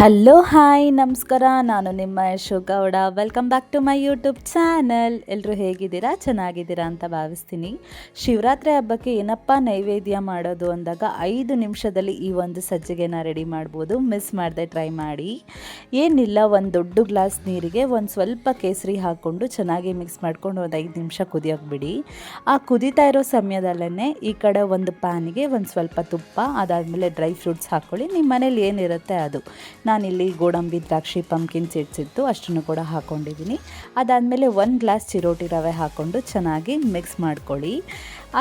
Hello hi ನಮಸ್ಕಾರ. ನಾನು ನಿಮ್ಮ Yashu welcome back to my YouTube channel ಎಲ್ಲರೂ ಹೇಗಿದ್ದೀರಾ? ಚೆನ್ನಾಗಿದ್ದೀರಾ ಅಂತ ಭಾವಿಸ್ತೀನಿ. ಶಿವರಾತ್ರಿ ಹಬ್ಬಕ್ಕೆ ಏನಪ್ಪ ನೈವೇದ್ಯ ಮಾಡೋದು ಅಂದಾಗ ಐದು ನಿಮಿಷದಲ್ಲಿ ಈ ಒಂದು ಸಜ್ಜಿಗೆನ ರೆಡಿ ಮಾಡ್ಬೋದು. ಮಿಸ್ ಮಾಡದೆ ಟ್ರೈ ಮಾಡಿ. ಏನಿಲ್ಲ, ಒಂದು ದೊಡ್ಡ ಗ್ಲಾಸ್ ನೀರಿಗೆ ಒಂದು ಸ್ವಲ್ಪ ಕೇಸರಿ ಹಾಕ್ಕೊಂಡು ಚೆನ್ನಾಗಿ ಮಿಕ್ಸ್ ಮಾಡ್ಕೊಂಡು ಒಂದು ಐದು ನಿಮಿಷ ಕುದಿಯೋಕೆ ಬಿಡಿ ಆ ಕುದೀತಾ ಇರೋ ಸಮಯದಲ್ಲೇ ಈ ಕಡೆ ಒಂದು ಪ್ಯಾನಿಗೆ ಒಂದು ಸ್ವಲ್ಪ ತುಪ್ಪ, ಅದಾದಮೇಲೆ ಡ್ರೈ ಫ್ರೂಟ್ಸ್ ಹಾಕ್ಕೊಳ್ಳಿ ನಿಮ್ಮ ಮನೇಲಿ ಏನಿರುತ್ತೆ ಅದು. ನಾನಿಲ್ಲಿ ಗೋಡಂಬಿ ದ್ರಾಕ್ಷಿ ಪಂಕಿನ್ ಸೀಡ್ಸ್ ಇತ್ತು ಅಷ್ಟನ್ನು ಕೂಡ ಹಾಕ್ಕೊಂಡಿದ್ದೀನಿ ಅದಾದಮೇಲೆ ಒಂದು ಗ್ಲಾಸ್ ಚಿರೋಟಿ ರವೆ ಹಾಕ್ಕೊಂಡು ಚೆನ್ನಾಗಿ ಮಿಕ್ಸ್ ಮಾಡ್ಕೊಳ್ಳಿ.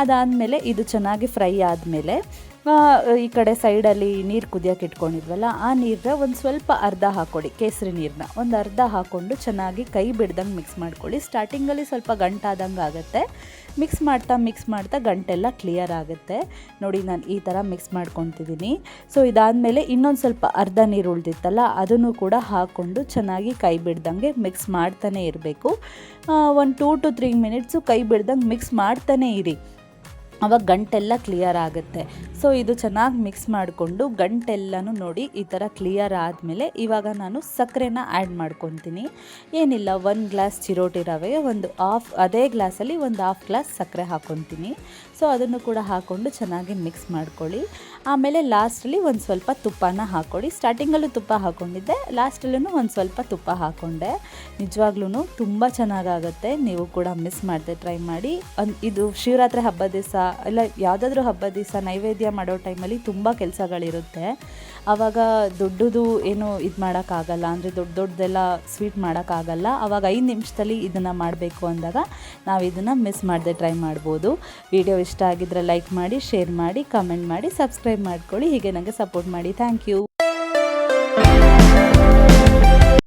ಅದಾದಮೇಲೆ ಇದು ಚೆನ್ನಾಗಿ ಫ್ರೈ ಆದಮೇಲೆ ಈ ಕಡೆ ಸೈಡಲ್ಲಿ ನೀರು ಕುದಿಯೋಕೆ ಇಟ್ಕೊಂಡಿದ್ವಲ್ಲ, ಆ ನೀರನ್ನ ಒಂದು ಸ್ವಲ್ಪ ಅರ್ಧ ಹಾಕ್ಕೊಡಿ ಕೇಸರಿ ನೀರನ್ನ ಒಂದು ಅರ್ಧ ಹಾಕ್ಕೊಂಡು ಚೆನ್ನಾಗಿ ಕೈ ಬಿಡ್ದಂಗೆ ಮಿಕ್ಸ್ ಮಾಡ್ಕೊಳ್ಳಿ. ಸ್ಟಾರ್ಟಿಂಗಲ್ಲಿ ಸ್ವಲ್ಪ ಗಂಟಾದಂಗೆ ಆಗುತ್ತೆ. ಮಿಕ್ಸ್ ಮಾಡ್ತಾ ಮಿಕ್ಸ್ ಮಾಡ್ತಾ ಗಂಟೆಲ್ಲ ಕ್ಲಿಯರ್ ಆಗುತ್ತೆ. ನೋಡಿ, ನಾನು ಈ ಥರ ಮಿಕ್ಸ್ ಮಾಡ್ಕೊತಿದ್ದೀನಿ ಸೊ ಇದಾದಮೇಲೆ ಇನ್ನೊಂದು ಸ್ವಲ್ಪ ಅರ್ಧ ನೀರು ಉಳಿದಿತ್ತಲ್ಲ, ಅದನ್ನು ಕೂಡ ಹಾಕ್ಕೊಂಡು ಚೆನ್ನಾಗಿ ಕೈ ಬಿಡ್ದಂಗೆ ಮಿಕ್ಸ್ ಮಾಡ್ತಾನೆ ಇರಬೇಕು. ಒಂದು ಟೂ ಟು ತ್ರೀ ಮಿನಿಟ್ಸು ಕೈ ಬಿಡ್ದಂಗೆ ಮಿಕ್ಸ್ ಮಾಡ್ತಾನೆ ಇರಿ. ಅವಾಗ ಗಂಟೆಲ್ಲ ಕ್ಲಿಯರ್ ಆಗುತ್ತೆ. ಸೊ ಇದು ಚೆನ್ನಾಗಿ ಮಿಕ್ಸ್ ಮಾಡಿಕೊಂಡು ಗಂಟೆಲ್ಲನೂ ನೋಡಿ ಈ ಥರ ಕ್ಲಿಯರ್ ಆದಮೇಲೆ ಇವಾಗ ನಾನು ಸಕ್ಕರೆನ ಆ್ಯಡ್ ಮಾಡ್ಕೊತೀನಿ. ಏನಿಲ್ಲ, ಒಂದು ಗ್ಲಾಸ್ ಚಿರೋಟಿ ರವೆ ಒಂದು ಆಫ್ ಅದೇ ಗ್ಲಾಸಲ್ಲಿ ಒಂದು ಹಾಫ್ ಗ್ಲಾಸ್ ಸಕ್ಕರೆ ಹಾಕ್ಕೊತೀನಿ ಸೊ ಅದನ್ನು ಕೂಡ ಹಾಕ್ಕೊಂಡು ಚೆನ್ನಾಗಿ ಮಿಕ್ಸ್ ಮಾಡ್ಕೊಳ್ಳಿ. ಆಮೇಲೆ ಲಾಸ್ಟಲ್ಲಿ ಒಂದು ಸ್ವಲ್ಪ ತುಪ್ಪನ ಹಾಕ್ಕೊಡಿ. ಸ್ಟಾರ್ಟಿಂಗಲ್ಲೂ ತುಪ್ಪ ಹಾಕ್ಕೊಂಡಿದ್ದೆ ಲಾಸ್ಟಲ್ಲೂ ಒಂದು ಸ್ವಲ್ಪ ತುಪ್ಪ ಹಾಕ್ಕೊಂಡೆ ನಿಜವಾಗ್ಲೂ ತುಂಬ ಚೆನ್ನಾಗಾಗುತ್ತೆ, ನೀವು ಕೂಡ ಮಿಸ್ ಮಾಡಿದೆ ಟ್ರೈ ಮಾಡಿ. ಇದು ಶಿವರಾತ್ರಿ ಹಬ್ಬದ ದಿವಸ, ಇಲ್ಲ ಯಾವುದಾದ್ರೂ ಹಬ್ಬದ ದಿವಸ ನೈವೇದ್ಯ ಮಾಡೋ ಟೈಮಲ್ಲಿ ತುಂಬ ಕೆಲಸಗಳಿರುತ್ತೆ. ಆವಾಗ ದೊಡ್ಡದು ಏನು ಇದು ಮಾಡೋಕ್ಕಾಗಲ್ಲ, ಅಂದರೆ ದೊಡ್ಡ ದೊಡ್ಡದೆಲ್ಲ ಸ್ವೀಟ್ ಮಾಡೋಕ್ಕಾಗಲ್ಲ. ಆವಾಗ ಐದು ನಿಮಿಷದಲ್ಲಿ ಇದನ್ನು ಮಾಡಬೇಕು ಅಂದಾಗ ನಾವು ಇದನ್ನು ಮಿಸ್ ಮಾಡದೆ ಟ್ರೈ ಮಾಡ್ಬೋದು. ವಿಡಿಯೋ ಇಷ್ಟ ಆಗಿದ್ರೆ ಲೈಕ್ ಮಾಡಿ, ಶೇರ್ ಮಾಡಿ, ಕಮೆಂಟ್ ಮಾಡಿ ಸಬ್ಸ್ಕ್ರೈಬ್ ಮಾಡ್ಕೊಳ್ಳಿ ಹೀಗೆ ನನಗೆ ಸಪೋರ್ಟ್ ಮಾಡಿ. Thank you